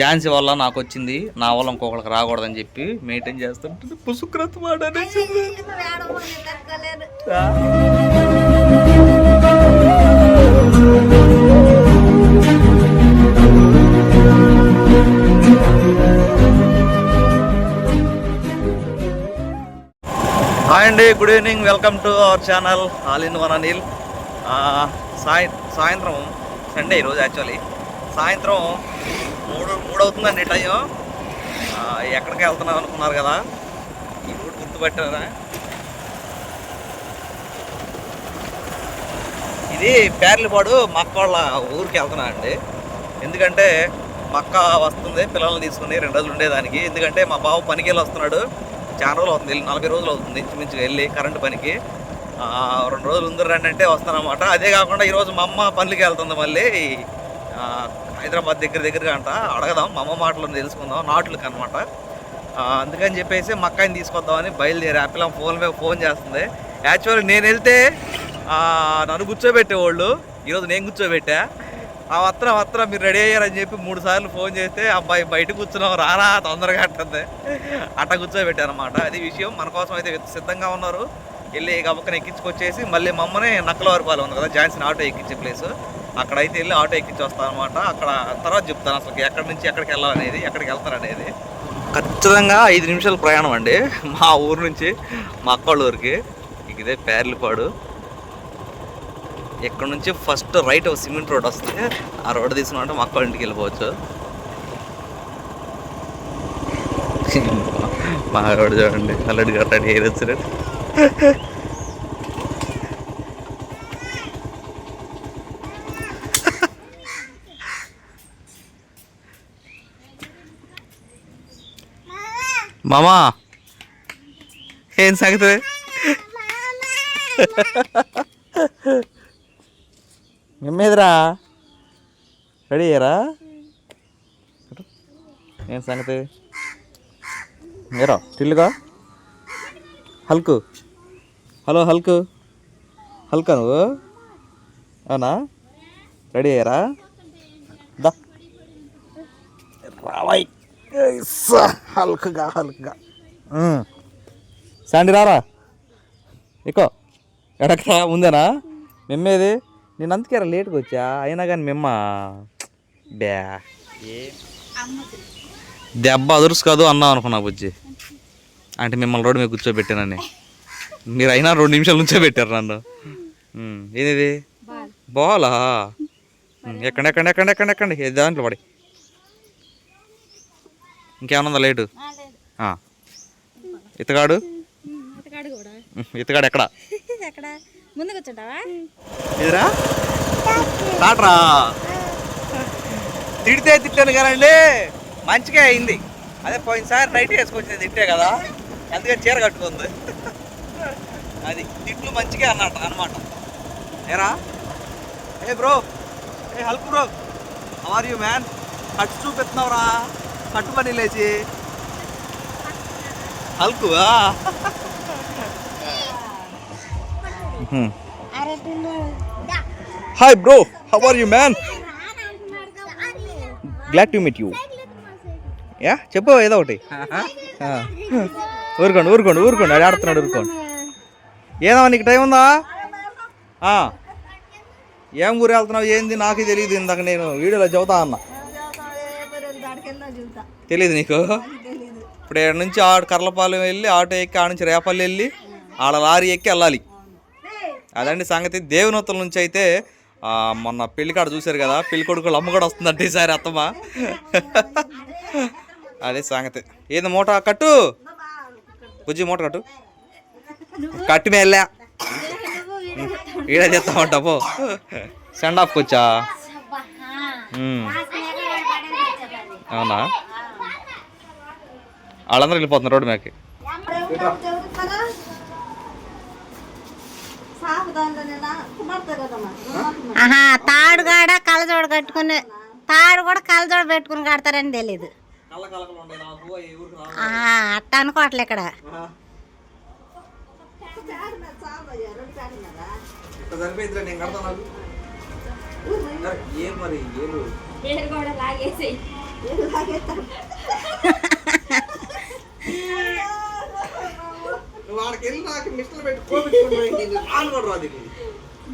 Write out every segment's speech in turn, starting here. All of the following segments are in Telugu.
ఝాన్సీ వల్ల నాకు వచ్చింది. నా వల్ల ఇంకొకరికి రాకూడదని చెప్పి మెయింటైన్ చేస్తుంటే పుసుక్రత్. హాయ్ అండి good evening. Welcome to our channel. All in one Anil. సాయం సాయంత్రం సండే ఈరోజు యాక్చువల్లీ. సాయంత్రం మూడు మూడు అవుతుందండి టైం ఎక్కడికి వెళ్తున్నాం అనుకున్నారు కదా. ఈ రూట్ గుర్తుపెట్టారా? ఇది పేర్లపాడు మక్క వాళ్ళ ఊరికి వెళ్తున్నా అండి ఎందుకంటే మక్క వస్తుంది పిల్లల్ని తీసుకుని రెండు రోజులు ఉండేదానికి. ఎందుకంటే మా బావ పనికి వెళ్ళి వస్తున్నాడు. చాలా రోజులు అవుతుంది నలభై రోజులు అవుతుంది ఇంచుమించుగా వెళ్ళి కరెంటు పనికి. రెండు రోజులు ఉందరు రండి అంటే వస్తానమాట అదే కాకుండా ఈరోజు మా అమ్మ పనులకి వెళ్తుంది మళ్ళీ. హైదరాబాద్ దగ్గర దగ్గరగా అంట. అడగదాం మా అమ్మ మాటలు తెలుసుకుందాం నాట్లకు అనమాట అందుకని చెప్పేసి మక్కాయిని తీసుకొద్దామని బయలుదేరి ఆ పిల్ల ఫోన్ మీద ఫోన్ చేస్తుంది. యాక్చువల్ నేను వెళ్తే నన్ను కూర్చోబెట్టేవాళ్ళు. ఈరోజు నేను కూర్చోబెట్టా. ఆ వత్ర వత్ర మీరు రెడీ అయ్యారని చెప్పి మూడు సార్లు ఫోన్ చేస్తే అబ్బాయి బయట కూర్చున్నాం రారా తొందరగా అంటుంది. అట్ట కూర్చోబెట్టానమాట అది విషయం మన కోసం అయితే సిద్ధంగా ఉన్నారు. వెళ్ళి గబక్కన ఎక్కించుకొచ్చేసి మళ్ళీ మమ్మల్ని నక్కలవారిపాలెం ఉంది కదా జాన్సన్ ఆటో ఎక్కించే ప్లేస్. అక్కడైతే వెళ్ళి ఆటో ఎక్కించి వస్తాను అనమాట అక్కడ తర్వాత చెప్తాను అసలు ఎక్కడి నుంచి ఎక్కడికి వెళ్ళాలనేది ఎక్కడికి వెళ్తారనేది. ఖచ్చితంగా ఐదు నిమిషాల ప్రయాణం అండి. మా ఊరు నుంచి మా అక్కోళ్ళ ఊరికి. ఇక ఇదే పేర్లపాడు. ఇక్కడ నుంచి ఫస్ట్ రైట్ ఒక సిమెంట్ రోడ్ వస్తే ఆ రోడ్ తీసుకున్నామంటే మా అక్క ఇంటికి వెళ్ళిపోవచ్చు. మా రోడ్ చూడండి. అల్లడి కట్టడి ఏది వచ్చినట్టు. మామా ఏం సంగతి? మేమేదిరా రెడీ అయ్యారా? ఏం సంగతి? మీరా టిల్లుగా హల్కు. హలో హల్కు. హల్కా నువ్వు? అవునా? రెడీ అయ్యారా? దా. రావాయి హల్క్గా హల్క్గా. శాండి రారా? ఎక్కువ ఎడకరా ముందేనా? మెమ్మేది. నేను అందుకే రా లేట్గా వచ్చా. అయినా కానీ మెమ్మ. బ్యా. ఏ దెబ్బ అదురుసు కాదు అన్నాం అనుకున్నా బుజ్జి. అంటే మిమ్మల్ని రోడ్డు మీద కూర్చోబెట్టానని. మీరు అయినా రెండు నిమిషాల నుంచే పెట్టారు నన్ను. ఏది బాలా. ఎక్కండి ఎక్కండి ఎక్కండి ఎక్కండి ఎక్కండి. ఏ దాంట్లో పడి. ఇంకేమన్నా ఉందా లేటు. ఇతగాడు? ఇతగాడు ఎక్కడ? ఎక్కడ? ముందు కూర్చుంటావా ఎదురా తాట్రా తిడితే తిట్టాను కదండి. మంచిగా అయింది. అదే పోయినసారి నైట్ వేసుకొచ్చింది తిట్టే కదా. అందుకని చీర కట్టుకుంది. అది తిట్లు మంచిగా అన్నట్టు అనమాట. ఏరా? ఏ bro? A Hulk bro? Are you man కట్టు చూపిస్తున్నావురా కట్టు పని లేచి Hulk hi bro how are you man glad to meet you ya చెప్పు ఏదో ఒకటి. ఊరుకోండి ఊరుకోండి ఊరుకోండి. అది ఆడుతున్నాడు ఊరుకోండి. ఏదో నీకు టైం ఉందా? ఆ. ఏం ఊరు వెళ్తున్నావు? ఏంది? నాకు తెలియదు ఇందాక నేను వీడియోలో చెబుతా అన్న. తెలియదు నీకు? ఇప్పుడు ఇక్కడ నుంచి ఆడ కర్లపాలెం వెళ్ళి ఆటో ఎక్కి ఆడ నుంచి రేపల్లి వెళ్ళి ఆడ లారీ ఎక్కి వెళ్ళాలి. అదండి సంగతి. దేవనూతల నుంచి అయితే మొన్న పెళ్ళి కాడ చూశారు కదా పెళ్ళి కొడుకులు అమ్మ కూడా వస్తుందంటే ఈసారి అత్తమ్మ. అదే సంగతి. ఏంది మూట కట్టు? బుజ్జి మూట కట్టు? కట్టి మేళ్ళా ఈడే చేస్తామంట పో. సెండ్ ఆఫ్కి వచ్చా. అవునా? వాళ్ళందరూ వెళ్ళిపోతున్నారు రోడ్డు మీదకి. ఆహా తాడు కాడ కళ్ళజోడు కట్టుకుని తాడు కూడా కళ్ళజోడు పెట్టుకుని కడతారని తెలీదు. అట్ట అనుకోవట్లే ఇక్కడ. ఏం మరి వాడికి వెళ్ళి నాకు మిస్టర్ పెట్టి కోపించుకుంటాను రాను కూడా రాదు ఇది.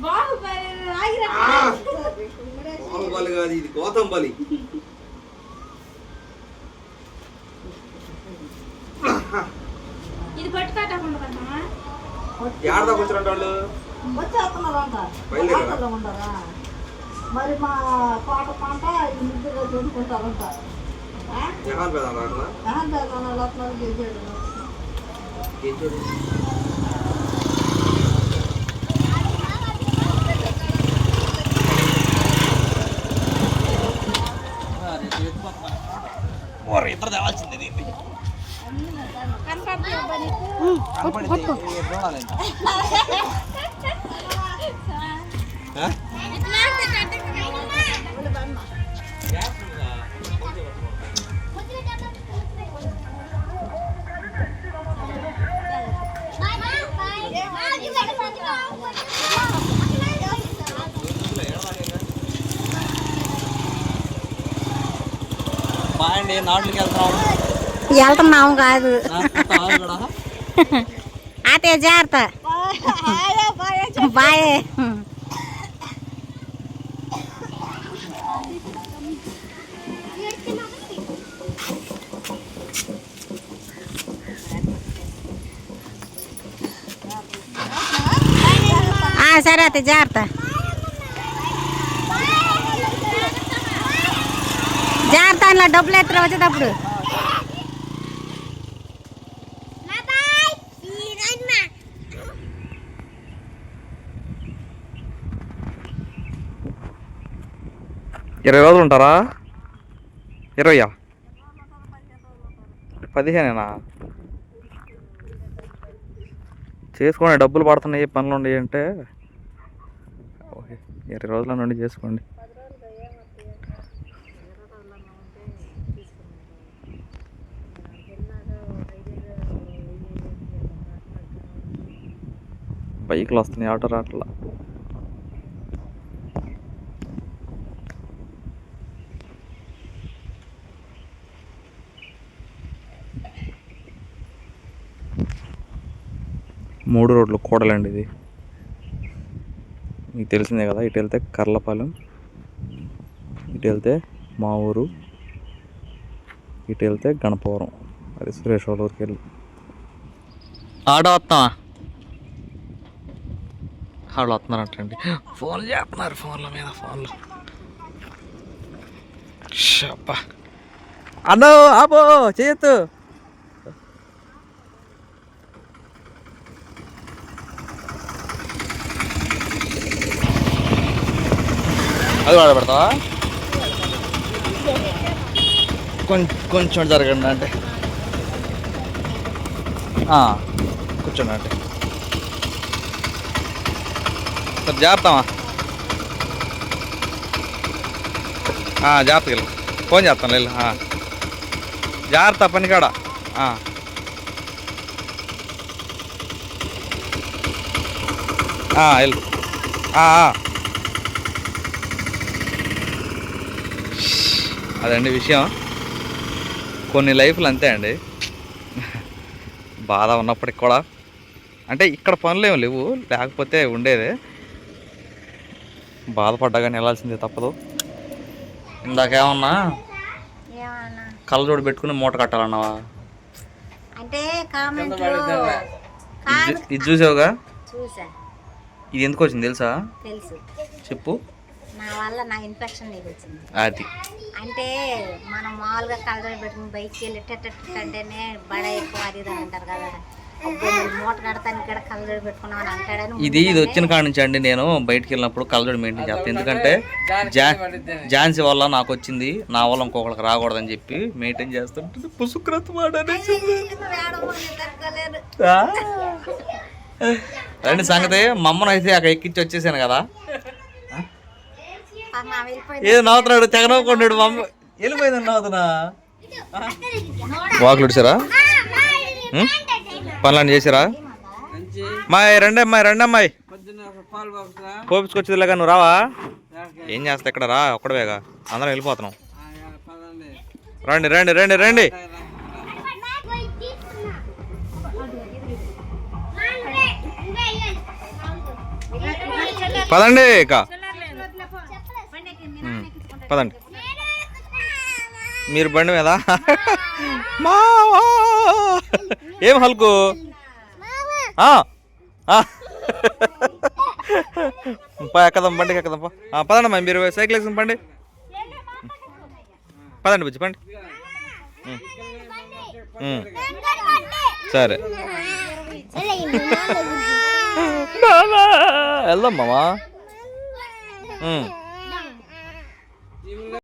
బాహుబలి లాగిరా బాహుబలి కాదు ఇది గౌతమ్ బలి ఇది పట్టుకోకుండా ఏడదాకా వచ్చినట్టు మరి మా కోట పంట ఈ ముగ్గురు చూసుకుంటారంట ఆ? జహాన్ పేద అట్లా ఏం చేద్దాం లోపల చేసాడు ఏం చూడు ఇద్దరు తేవాల్సిందే దీన్ని బాయ్ అండి నాట్లకి వెళ్తున్నాము కాదు. అతే జాగ్రత్త. బాయ్. ఆ, సరే అతే జాగ్రత్త. జాగ్రత్త అందులో డబ్బులు ఎత్తున వచ్చేటప్పుడు. ఇరవై రోజులు ఉంటారా? ఇరవయా? పదిహేనేనా? చేసుకోండి డబ్బులు పడుతున్నాయి పనులు ఉన్నాయి అంటే. ఓకే ఇరవై రోజుల నుండి చేసుకోండి. బైకులు వస్తున్నాయి ఆటో రాట్లా మూడు రోడ్లు కూడలండి ఇది. మీకు తెలిసిందే కదా ఇటు వెళ్తే కర్లపాలెం ఇటు వెళ్తే మా ఊరు ఇటు వెళ్తే గణపవరం. అది సురేష్ వాళ్ళ ఊరికి వెళ్ళి. ఆడ వస్తావా? ఆడ వస్తున్నారంటండి ఫోన్లు చేస్తున్నారు ఫోన్ల మీద ఫోన్లు. షబ్బా. అన్నో ఆపో చేయొద్దు. అది వాడ పెడతావా? కొంచెం కొంచెం జరగండి అంటే. కూర్చోండి అంటే. సరే జాగ్రత్తమా జాగ్రత్తగా ఫోన్ చేస్తాను లేదు జాగ్రత్త పనికాడ. వెళ్ళు. అదండి విషయం. కొన్ని లైఫ్లు అంతే అండి. బాధ ఉన్నప్పటికి కూడా. అంటే ఇక్కడ పనులు ఏమి లేవు. లేకపోతే ఉండేదే. బాధపడ్డా కానీ వెళ్ళాల్సిందే తప్పదు. ఇందాకేమన్నా ఏమన్నా? కళ్ళజోడు పెట్టుకుని మూట కట్టాలన్నావా? అంటే ఇది చూసావుగా? చూసా. ఇది ఎందుకు వచ్చింది తెలుసా? తెలుసు. చెప్పు. నా వల్ల నా ఇన్ఫెక్షన్ వచ్చింది. అది. అంటే మనం మామూలుగా కలర్ పెట్టుకుని బయటికి వెళ్ళి అంటేనే బడ ఎక్కువ అది అంటారు కదా. మూట కడతాను ఇక్కడ కలర్ పెట్టుకున్నావు అని అంటాడని ఇది ఇది వచ్చిన కాడ నుంచి అండి నేను బయటికి వెళ్ళినప్పుడు కళ్ళజోడు మెయింటైన్ చేస్తాను ఎందుకంటే ఝాన్సీ వల్ల నాకు వచ్చింది. నా వల్ల ఇంకొకరికి రాకూడదని చెప్పి మెయింటైన్ చేస్తుంటే పుసుక్రత్? రండి సంగతి మా అమ్మను అయితే అక్కడ ఎక్కించి వచ్చేసాను కదా. వెళ్ళిపోయింది. ఏదో నవ్వుతున్నాడు తెగ నవ్వుకున్నాడు మా అమ్మ వెళ్ళిపోయిందని నవ్వుతున్నా వాకులు ఇడిచారా పనులన్నీ చేసిరా? మా రండి అమ్మాయి రండి అమ్మాయి కోపించుకొచ్చేదిలేగా నువ్వు రావా? ఏం చేస్తా ఇక్కడ? రా ఒక్కడవేగా. అందరం వెళ్ళిపోతున్నాం. రండి రండి రండి రండి. పదండి ఇక. పదండి. మీరు బండి మీద? మావా. ఏం హల్కు? పా ఎక్కదాం బండికి ఎక్కదాం పదండమ్మా మీరు సైకిల్ వేసుకుని పండి. పదండి బుజ్జి పండి. సరే. వెళ్దాం మామా